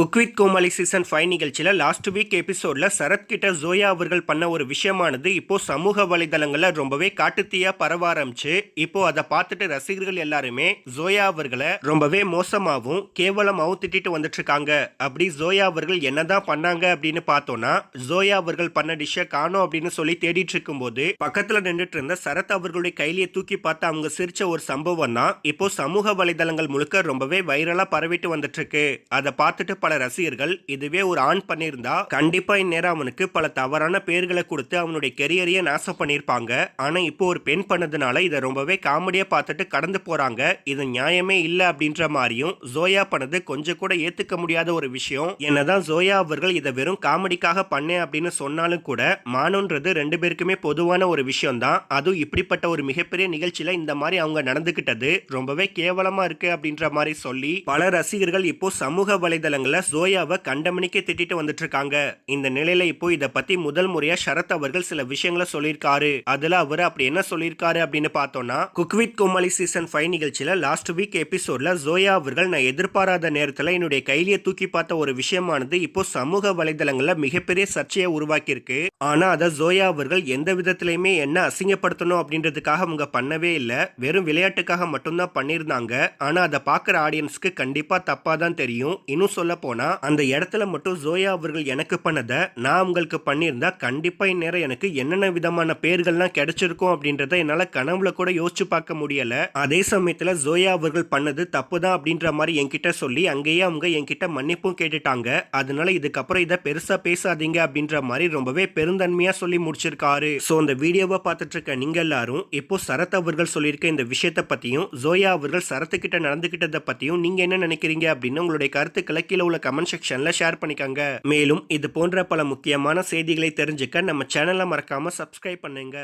Cook with Komali season five நிகழ்ச்சியில் last week எபிசோடில் சரத்கிட்ட ஜோயா அவர்கள் பண்ண ஒரு விஷயமானது இப்போது சமூக வலைதளங்களில் ரொம்பவே காட்டுத்தீயாக பரவ ஆரம்பிச்சு. இப்போ அதை பார்த்துட்டு ரசிகர்கள் எல்லாருமே ஜோயா அவர்களை ரொம்பவே மோசமாகவும் கேவலமாகவும் திட்டிட்டு வந்துட்டு இருக்காங்க அப்படி ஜோயா அவர்கள் என்னதான் பண்ணாங்க அப்படின்னு பார்த்தோன்னா ஜோயா அவர்கள் பண்ண டிஷ்ஷை காணோம் அப்படின்னு சொல்லி தேடிட்டு இருக்கும்போது பக்கத்தில் நின்றுட்டு இருந்த சரத் அவர்களுடைய கையிலேயே தூக்கி பார்த்து அவங்க சிரிச்ச ஒரு சம்பவம் தான் இப்போ சமூக வலைதளங்கள் முழுக்க ரொம்பவே வைரலாக பரவிட்டு வந்துட்டு இருக்கு அதை பார்த்துட்டு பல ரசிகர்கள் இதுவே ஒரு ஆண் பண்ணியிருந்தா கண்டிப்பா இந்நேரம் அவனுக்கு பல தவறான பேர்களை கொடுத்து அவனுடைய கெரியரையே நாசம் பண்ணியிருப்பாங்க. ஆனா இப்போ ஒரு பெண் பண்ணதுனால இதை ரொம்பவே காமெடியா பார்த்துட்டு கடந்து போறாங்க. இது நியாயமே இல்லை அப்படின்ற மாதிரியும் ஜோயா பண்ணது கொஞ்சம் கூட ஏத்துக்க முடியாத ஒரு விஷயம். என்னதான் ஜோயா அவர்கள் இதை வெறும் காமெடிக்காக பண்ணேன் அப்படின்னு சொன்னாலும் கூட மானுன்றது ரெண்டு பேருக்குமே பொதுவான ஒரு விஷயம் தான் அதுவும் இப்படிப்பட்ட ஒரு மிகப்பெரிய நிகழ்ச்சியில இந்த மாதிரி அவங்க நடந்துகிட்டது ரொம்பவே கேவலமா இருக்கு அப்படின்ற மாதிரி சொல்லி பல ரசிகர்கள் இப்போ சமூக வலைதளங்கள்ல ஜோயாவை கண்டமணிக்கு திட்டிட்டு வந்துட்டு இருக்காங்க இந்த நிலையில இப்போ இதை பத்தி முதல் முறையா சரத் அவர்கள் சில விஷயங்களை சொல்லியிருக்காரு. அதுல அவர் அப்படி என்ன சொல்லியிருக்காரு அப்படின்னு பார்த்தோம்னா cook with Komali season five நிகழ்ச்சியில லாஸ்ட் வீக் எபிசோட்ல ஜோயா அவர்கள் நான் எதிர்பாராத நேரத்துல என்னுடைய கையிலேயே தூக்கி பார்த்த ஒரு விஷயமானது இப்போ சமூக வலைதளங்கள்ல மிகப்பெரிய சர்ச்சையை உருவாக்கி இருக்கு ஆனா அதை ஜோயா அவர்கள் எந்த விதத்திலையுமே என்ன அசிங்கப்படுத்தணும் அப்படின்றதுக்காக அவங்க பண்ணவே இல்லை. வெறும் விளையாட்டுக்காக மட்டும்தான் பண்ணியிருந்தாங்க. ஆனா அதை பார்க்குற ஆடியன்ஸ்க்கு கண்டிப்பா தப்பா தான் தெரியும். இன்னும் சொல்ல போனா அந்த இடத்துல மட்டும் ஜோயா அவர்கள் எனக்கு பண்ணதை நான் உங்களுக்கு பண்ணியிருந்தா கண்டிப்பாக இந்நேரம் எனக்கு என்னென்ன விதமான பேர்கள்லாம் கிடைச்சிருக்கும் அப்படின்றத என்னால் கனவுல கூட யோசிச்சு பார்க்க முடியல. அதே சமயத்தில் ஜோயா அவர்கள் பண்ணது தப்பு தான் அப்படின்ற மாதிரி என்கிட்ட சொல்லி அங்கேயே அவங்க என்கிட்ட மன்னிப்பும் கேட்டுட்டாங்க. அதனால இதுக்கப்புறம் இதை பெருசா பேசாதீங்க அப்படின்ற மாதிரி ரொம்பவே பெருந்தன்மையா சொல்லி முடிச்சிருக்காரு. ஸோ அந்த வீடியோவை பார்த்துட்டு இருக்க நீங்க எல்லாரும் இப்போ சரத் அவர்கள் சொல்லியிருக்க இந்த விஷயத்தை பத்தியும் ஜோயா அவர்கள் சரத்துக்கிட்ட நடந்துகிட்டதை பத்தியும் நீங்க என்ன நினைக்கிறீங்க அப்படின்னு உங்களுடைய கருத்துக்களை கீழே உள்ள கமெண்ட் செக்ஷன்ல ஷேர் பண்ணிக்கோங்க. மேலும் இது போன்ற பல முக்கியமான செய்திகளை தெரிஞ்சுக்க நம்ம சேனலை மறக்காம சப்ஸ்கிரைப் பண்ணுங்க.